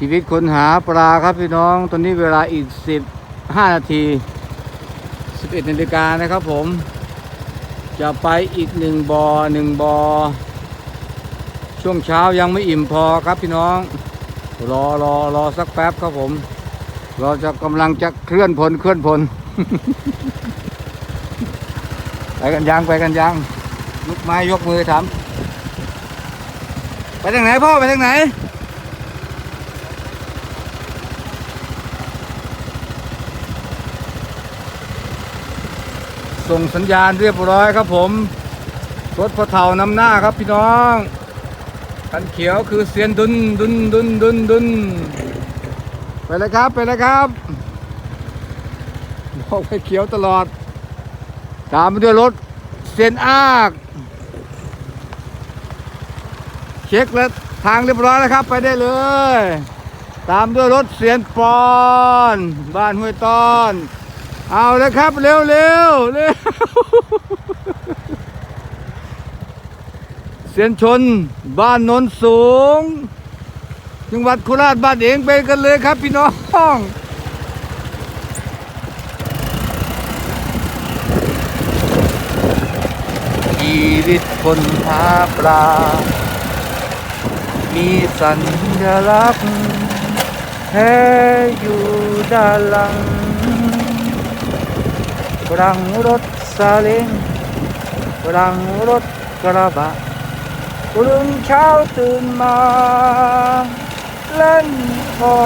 ชีวิตคนหาปลาครับพี่น้อง ตอนนี้เวลาอีกสิบห้านาทีสิบเอ็ดนาฬิกานะครับผม จะไปอีกหนึ่งบอ่อหนึ่งบอ่อช่วงเช้ายังไม่อิ่มพอครับพี่น้อง รอรอรอสักแป๊บครับผม เราจะกำลังจะเคลื่อนพลเคลื่อนพล ไปกันยังไปกันยังลุกไม้ยกมือถามไปทางไหนพ่อไปทางไหน ส่งสัญญาณเรียบร้อยครับผม รถพอเท่านำหน้าครับพี่น้องคันเขียวคือเสียนดุนดุนดุนดุนดุนไปเลยครับไปเลยครับบอกไปเขียวตลอด ตามไปด้วยรถเซียนอากเช็คแล้วทางเรียบร้อยแล้วครับ ไปได้เลย ตามด้วยรถเสียนปอน บ้านห้วยต้อน เอาเลยครับ เร็วเร็วเร็วเสียนชนบ้านนนสูง จังหวัดโคราชบ้านเองไปกันเลยครับพี่น้องชีวิตคนหาปลา มีสัญลักษณ์แท้อยู่ด้านหลัง รังรถซาเล้งรังรถกระบะรุ่งเช้าตื่นมาเล่นพอ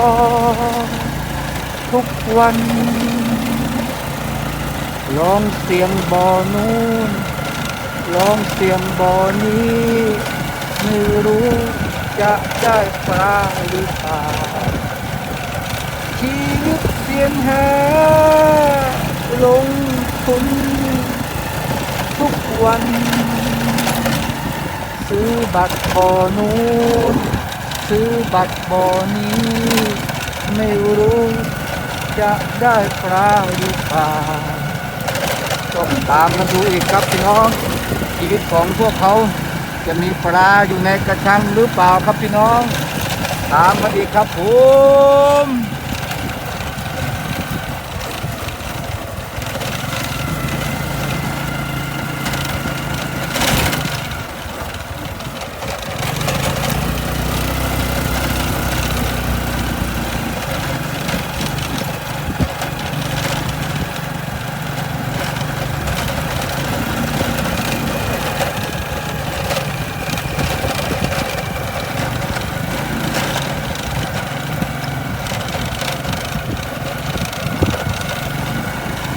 ทุกวันลองเสียงบ่อนู้นลองเสียงบ่อนี้ไม่รู้จะได้ปลาหรือเปล่าชีวิตเสียนแหลง ทุนทุกวัน ซื้อบัตรบ่อนู้นซื้อบัตรบ่อนี้ ไม่รู้จะได้ปลาหรือเปล่าต้องตามมาดูอีกครับพี่น้อง ชีวิตของพวกเขาจะมีปลาอยู่ในกระชังหรือเปล่าครับพี่น้อง ตามมาอีกครับผม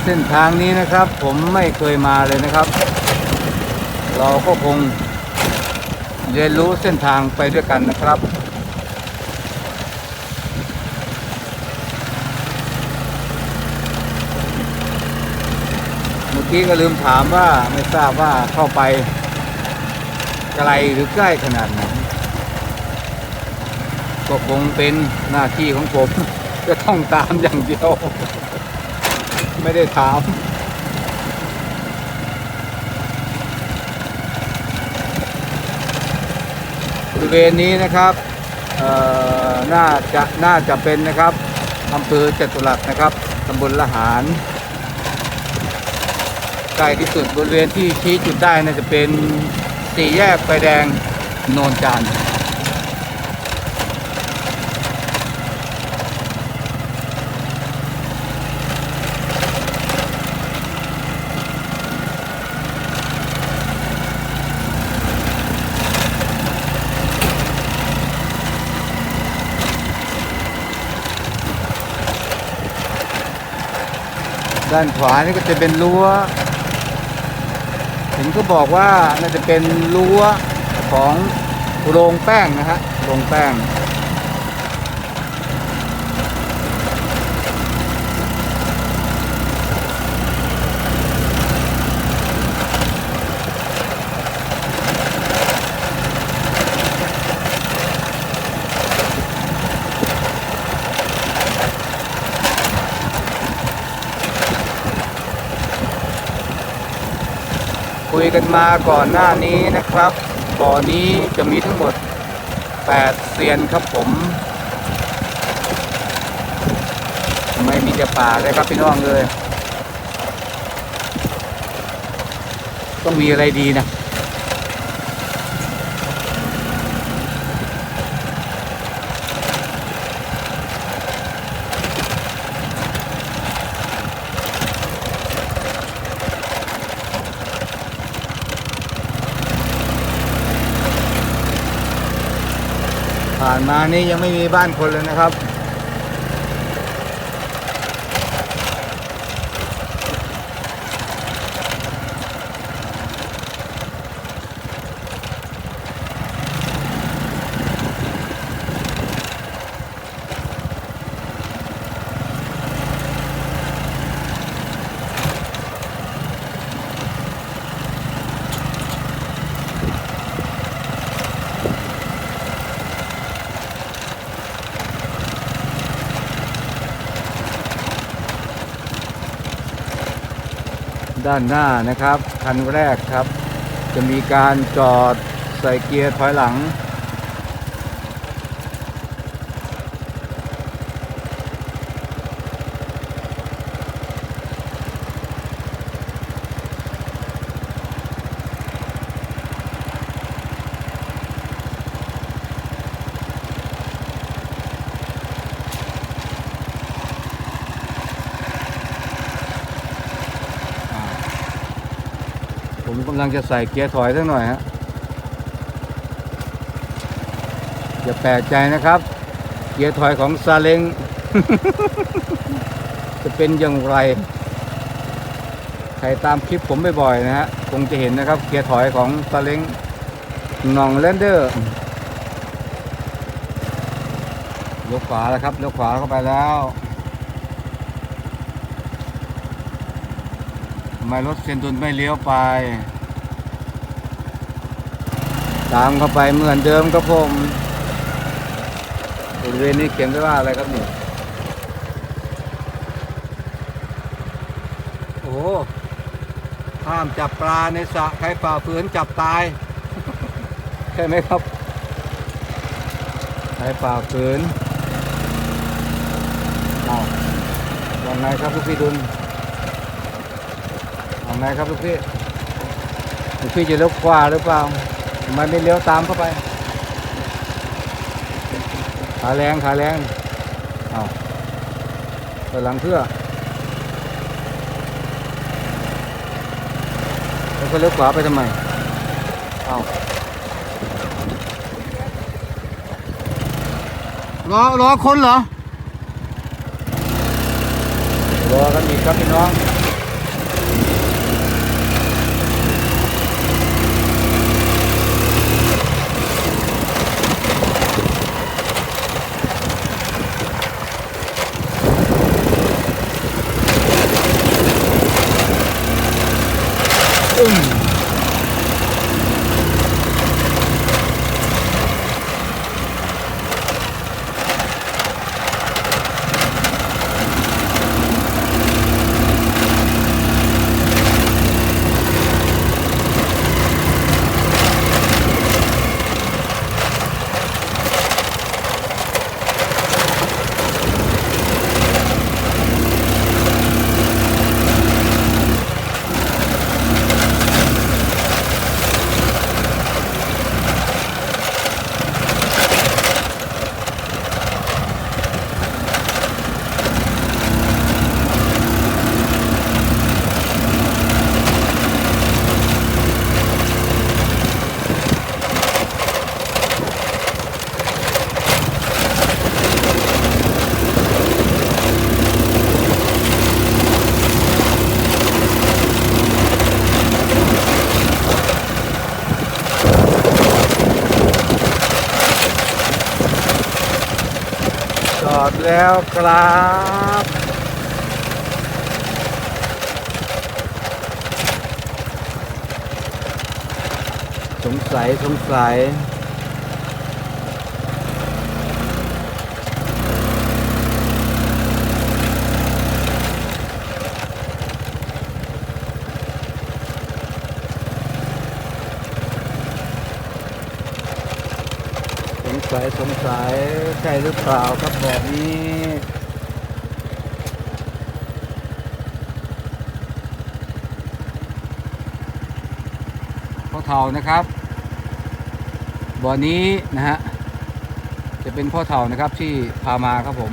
เส้นทางนี้นะครับ ผมไม่เคยมาเลยนะครับ เราก็คงเรียนรู้เส้นทางไปด้วยกันนะครับเมื่อกี้ก็ลืมถามว่าไม่ทราบว่าเข้าไปไกลหรือใกล้ขนาดไหนก็คงเป็นหน้าที่ของผม จะต้องตามอย่างเดียว ไม่ได้ถามบริเวณนี้นะครับเอ่อน่าจะน่าจะเป็นนะครับอำเภอจตุรัสนะครับตำบลละหารใกล้ที่สุดบริเวณที่ชี้จุดได้น่าจะเป็นสี่แยกไฟแดงโนนจาน ด้านขวานี่ก็จะเป็นรั้วเห็นก็บอกว่าน่าจะเป็นรั้วของโรงแป้งนะฮะโรงแป้ง กันมาก่อนหน้านี้นะครับบ่อนี้จะมีทั้งหมด 8เซียนครับผม ไม่มีจะป่าเลยครับพี่น้องเลย ต้องมีอะไรดีนะานมานี่ยังไม่มีบ้านคนเลยนะครับ ด้านหน้านะครับ คันแรกครับ จะมีการจอดใส่เกียร์ถอยหลัง จะใส่เกียร์ถอยสักหน่อยฮะอย่าแปลกใจนะครับ เกียร์ถอยของซาเล้งจะเป็นอย่างไร ใครตามคลิปผมบ่อยๆนะฮะ คงจะเห็นนะครับ เกียร์ถอยของซาเล้งนองแลนเดอร์เลี้ยวขวาแล้วครับเลี้ยวขวาเข้าไปแล้วทำไมรถเซนตุนไม่เลี้ยวไป ตามเข้าไปเหมือนเดิมครับผมบริเวณนี้เขียนไว้ว่าอะไรครับนี่โอ้ห้ามจับปลาในสระใครฝ่าฝืนจับตาย ใช่ไหมครับใครฝ่าฝืนเอาวันไงครับลูกพี่ดุลวันไงครับลูกพี่ลูกพี่จะเลี้ยวขวาหรือเปล่า ไมไม่เลี้ยวตามเข้าไป ขาแรงขาแรงเอาไปหลังเพื่อแล้วก็เลี้ยวขวาไปทำไม เอารอรอคนเหรอ รอกันอีกครับพี่น้อง จอด แล้วครับสงสัยสงสัย สัยสงสัยใช่หรือเปล่าครับแบบนี้พ่อเท่านะครับบ่อนี้นะฮะจะเป็นพ่อเท่านะครับที่พามาครับผม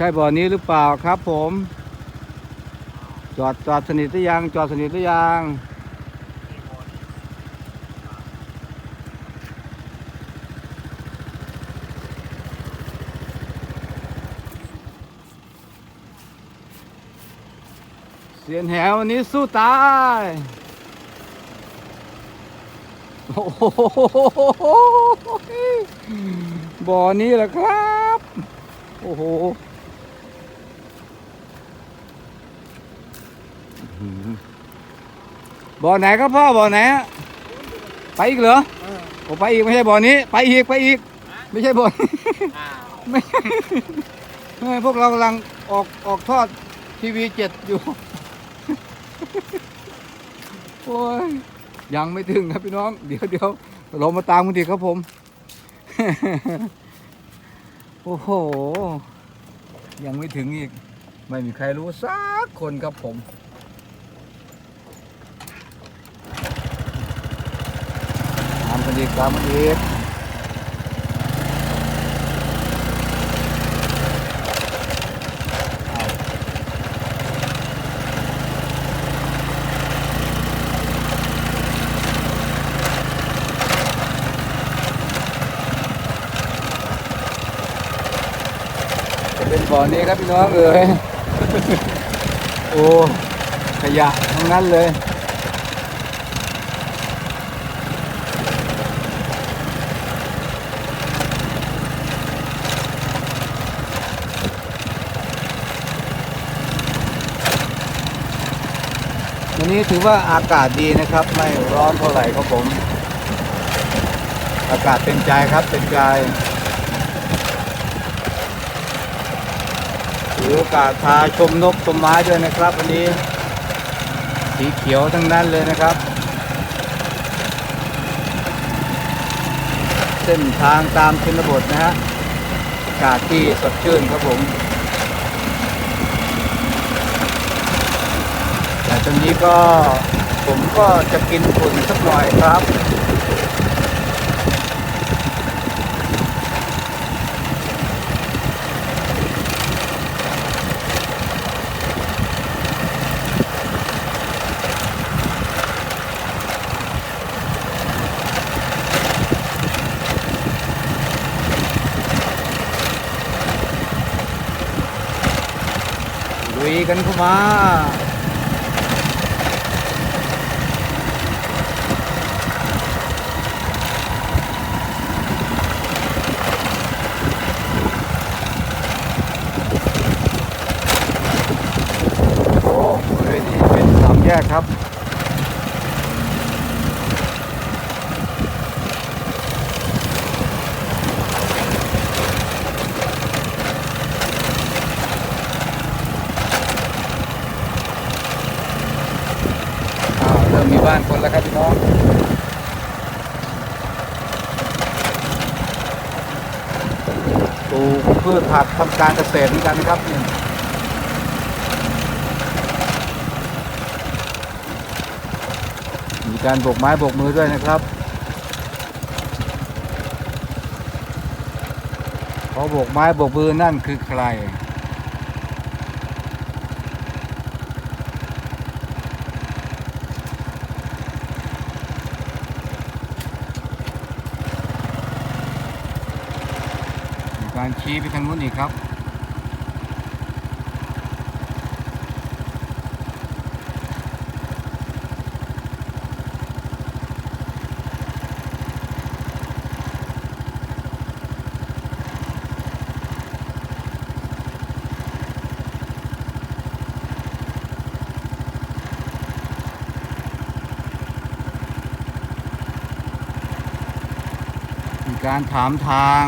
ใช่บ่อนี้หรือเปล่าครับผม จอดจอดสนิทหรือยัง จอดสนิทหรือยังเสียนแหววันนี้สู้ตายโอ้โหบ่อนี้แหละครับ โอ้โหอื้อหือ บ่อไหนครับพ่อบ่อไหนฮะไปอีกเหรอโอ้ไปอีกไม่ใช่บ่อนี้ ไปอีกไปอีก ไม่ใช่บ่อนี้อ้าวไม่ไม่พวกเรากำลังออกออกทอดทีวีเจ็ดอยู่โอ้ยยังไม่ถึงครับพี่น้อง เดี๋ยวเดี๋ยวเรามาตามกันดีครับผม โอ้โห ยังไม่ถึงอีก ไม่มีใครรู้สักคนครับผม ตามกัน อีกตามันอีกจะเป็นบ่อนี้ครับพี่น้องเอ๋ยโอ้ขยะทั้งนั้นเลย วันนี้ถือว่าอากาศดีนะครับ ไม่ร้อนเท่าไหร่ครับผม อากาศเป็นใจครับเป็นใจถือโอกาสพาชมนกชมไม้ด้วยนะครับ วันนี้ สีเขียวทั้งนั้นเลยนะครับ เส้นทางตามชนบทนะฮะอากาศที่สดชื่นครับผม แต่ตอนนี้ก็ผมก็จะกินฝุ่นสักหน่อยครับลุยกันเข้ามา โอ้บริเวณนี้เป็นสามแย กครับ เริ่มมีบ้านคนแล้วครับพี่น้องปลูกพืชผักทำการเกษตรเหมือนกันนะครับนี่มี การโบกไม้โบกมือด้วยนะครับเขาโบกไม้โบกมือนั่นคือใคร การชี้ไปทางนู้นอีกครับ การถามทาง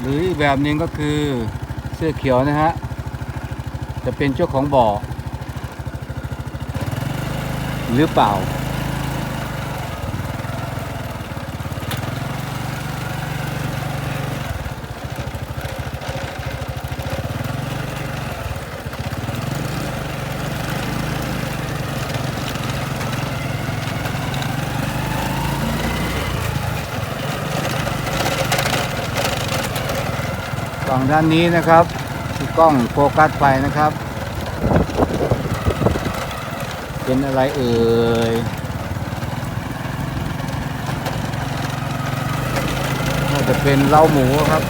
หรืออีกแบบนึงก็คือเสื้อเขียวนะฮะ จะเป็นเจ้าของบ่อ หรือเปล่า ฝั่งด้านนี้นะครับที่กล้องโฟกัสไปนะครับ เป็นอะไรเอ่ยน่าจะเป็นเล้าหมูครับ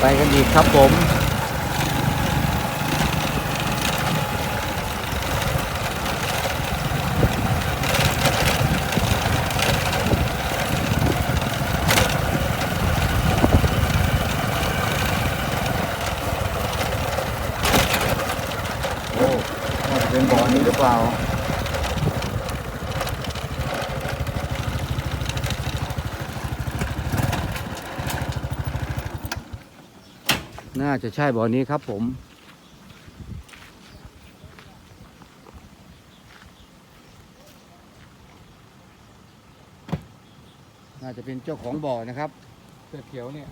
ไปกันอีกครับผม โอ้น่าจะเป็นบ่อนี้หรือเปล่า น่า จะใช่บ่อนี้ครับผม น่าจะเป็นเจ้าของบ่อนะครับเสื้อเขียวเนี่ย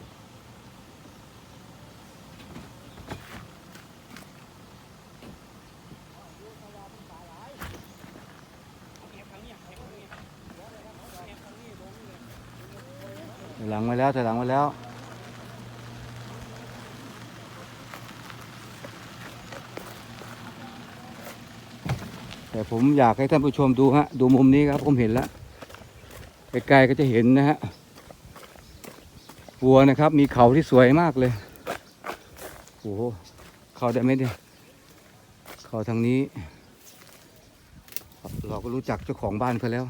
ถอยหลังมาแล้วถอยหลังมาแล้ว แต่ผมอยากให้ท่านผู้ชมดูฮะ ดูมุมนี้ครับ ผมเห็นแล้วไกลๆก็จะเห็นนะฮะวัวนะครับ มีเขาที่สวยมากเลยโอ้โหเขาได้ไหมเนี่ยเขาทางนี้ เราก็รู้จักเจ้าของบ้านเขาแล้ว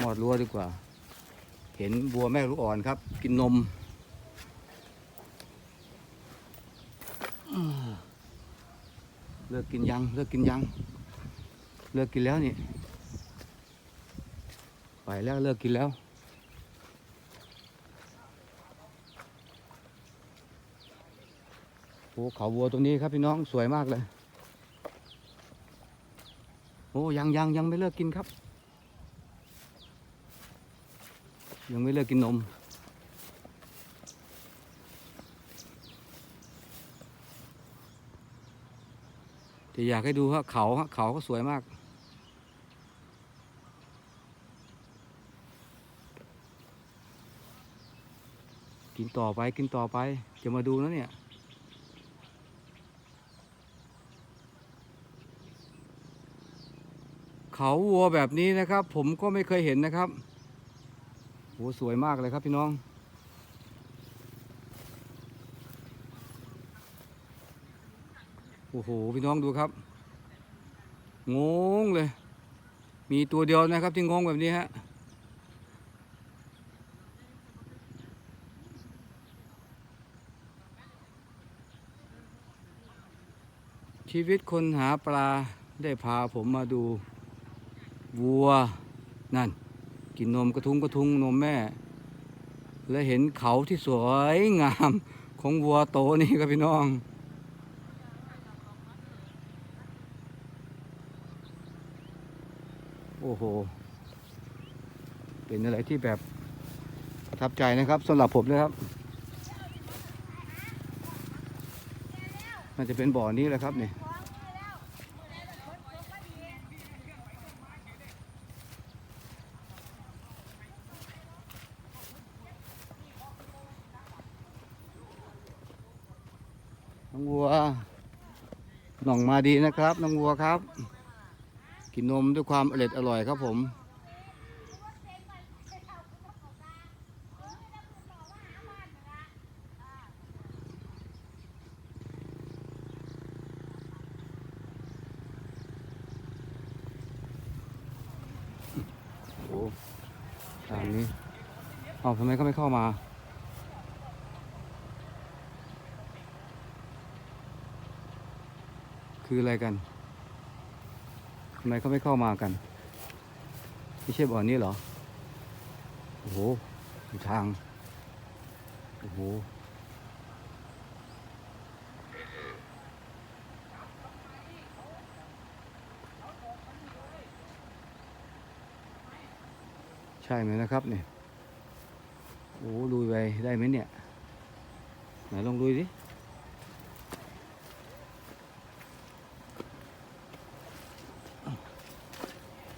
มอดรั้วดีกว่า เห็นบัวแม่ลูกอ่อนครับ กินนมเลิกกินยังเลิกกินยัง เลิกกินแล้วนี่ ไปแล้วเลิกกินแล้ว โอ้เขาวัวตรงนี้ครับพี่น้องสวยมากเลย โอ้ยังยังยังไม่เลิกกินครับ ยังไม่เลิกกินนมแต่อยากให้ดูว่าเขาฮะเขาก็สวยมาก ต่อไปกินต่อไป จะมาดูนะเนี่ย เขาวัวแบบนี้นะครับ ผมก็ไม่เคยเห็นนะครับโอ้สวยมากเลยครับพี่น้อง โอ้โห พี่น้องดูครับ งงเลย มีตัวเดียวนะครับที่งงแบบนี้ฮะ ชีวิตคนหาปลาได้พาผมมาดูวัวนั่น กินนมกระทุ้งกระทุ้งนมแม่ และเห็นเขาที่สวยงามของวัวโตนี่ครับพี่น้องโอ้โห เป็นอะไรที่แบบประทับใจนะครับสำหรับผมนะครับ น่าจะเป็นบ่อนี้แหละครับเนี่ยน้องวัวหน่องมาดีนะครับ น้องวัวครับ กินนมด้วยความอร่อยอร่อยครับผม โอ้ทางนี้เอาทำไมเขาไม่เข้ามาคืออะไรกัน ทำไมเขาไม่เข้ามากัน ไม่ใช่บ่อนนี้เหรอ โอ้โหอยู่ทาง โอ้โห ช่ไหมนะครับเนี่ยโอ้ลุยไปได้ไหมเนี่ยไหนลองลุยดิ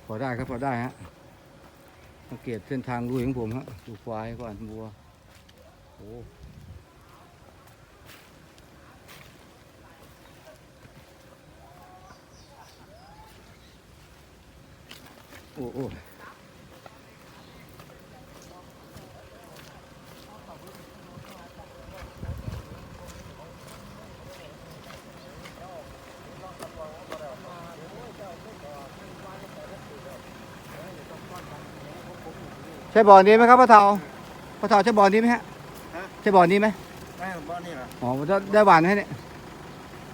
พอได้ครับพอได้ฮะสังเกตเส้นทางลุยของผมฮะดูควายก่อนบัวโอ้โอ้โอ้ ใช่บ่อนี้ไหมครับพ่อเฒ่าพ่อเฒ่าใช่บ่อนี้ไหมฮะฮะ ใช่บ่อนี้ไหมแม่บ้านนี่ล่ะอ๋อได้ได้หวานไหมเนี่ย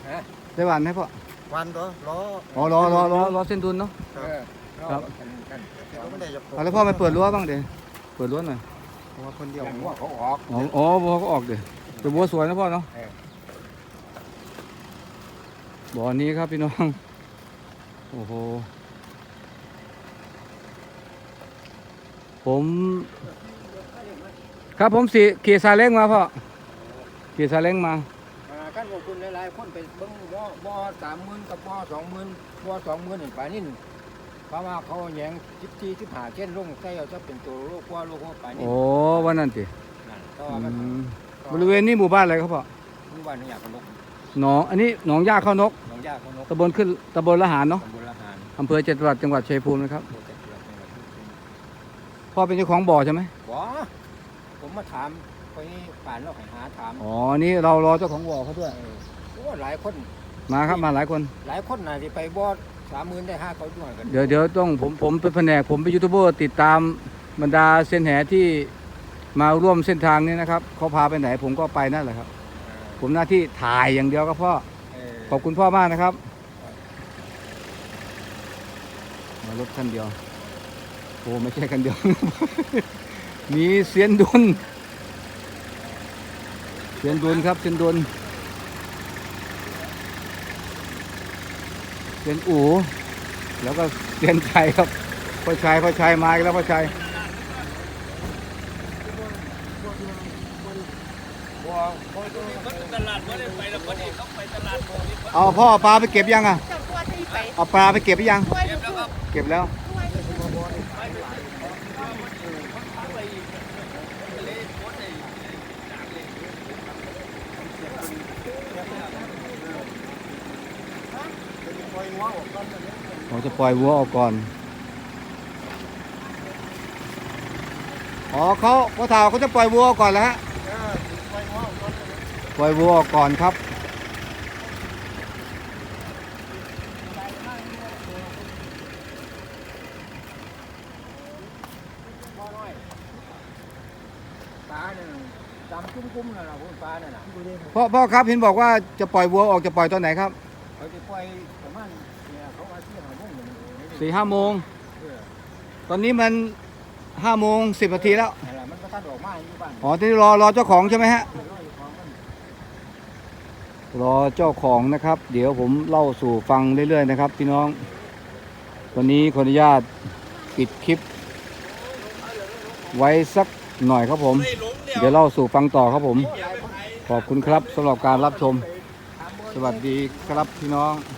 ฮะ ได้หวานไหมพ่อวันตัวล้ออ๋อรอรอรอรอเส้นดุนเนาะ เออครับเขาไม่ได้จะเอาแล้วพ่อไปเปิดรั้วบ้างเดี๋ยวเปิดรั้วหน่อยเพราะว่าคนเดียวว่าเขาออก อ๋ออ๋อบัวก็ออกเดี๋ยวแต่บัวสวยนะพ่อเนาะเออ บ่อนี้ครับพี่น้องโอ้โห ผม ครับผมสีขี่ซาเล้งมาพ่อขี่ซาเล้งมาขั้นของคุณหลายๆคนไปเบิ้งบ่บ่สามหมื่นกับบ่สองหมื่นบ่สองหมื่นเห็นป่านี่เพราะว่าเขาแยงสิบสี่สิบห้าเช่นลงใส่เอาจะเป็นตัวโลกว่าโลกว่าป่านี่โอ้วันนั้นสินั่นก็อืว่ามันมบริเวณนี้หมู่บ้านอะไรครับพ่อหมู่บ้านนี่อยากกันนกหนองอันนี้หนองย่าเข้านกหนองยาเขานกตำบลขึ้นตำบลละหารเนาะตำบลละหารอำเภอเจตุรัสจังหวัดชัยภูมินะครับ โปรเจกต์จังหวัดชุม พรพ่อเป็นเจ้าของบ่อใช่ไหมบ่ผมมาถามคนนี้ป่านเราให้หาถามอ๋อ นี่เรารอเจ้าของบ่อเขาด้วยเออโอ้หลายคน มาครับมาหลายคน หลายคนน่ะที่ไปบอดสามหมื่นได้ห้าเขาด้วยกันเดี๋ยวเดี๋ยวต้องผมผมเป็นแผนกผมเป็นยูทูบเบอร์ติดตามบรรดาเส้นแหที่มาร่วมเส้นทางนี้นะครับเขาพาไปไหนผมก็ไปนั่นแหละครับ ผมหน้าที่ถ่ายอย่างเดียวครับพ่อ เออขอบคุณพ่อมากนะครับมารถคันเดียวโอ้ไม่ใช่คันเดียว มีเสียนดุนเสียนดุนครับเสียนดุนเสียนอูแล้วก็เสียนชัยครับพ่อชัยพ่อชัยมาแล้วพ่อชัยเอาพ่อปลาไปเก็บยังอะเอาปลาไปเก็บยัง เก็บแล้ว เราจะปล่อยวัวออกก่อน อ๋อเขาพ่อเฒ่าเขาจะปล่อยวัวออกก่อนแล้วฮะปล่อยวัวออกก่อนครับปลาเนี่ยจำกุ้มๆนั่นน่ะคุณปลานั่นน่ะพ่อพ่อครับเห็นบอกว่าจะปล่อยวัวออกจะปล่อยตอนไหนครับ เขาจะปล่อยประมาณเนี่ยเขาว่าที่หาโมงเนี่ย สี่ห้าโมงเออตอนนี้มันห้าโมงสิบนาทีแล้วนั่นล่ะมันก็ตัดออกมาอยู่บ้านอ๋อ ที่รอรอเจ้าของใช่ไหมฮะเอออยู่ของมันรอเจ้าของนะครับ เดี๋ยวผมเล่าสู่ฟังเรื่อยๆนะครับพี่น้อง วันนี้ขออนุญาตปิดคลิป ไว้สักหน่อยครับผม เดี๋ยวเล่าสู่ฟังต่อครับผม ขอบคุณครับสำหรับการรับชม สวัสดีครับพี่น้องเ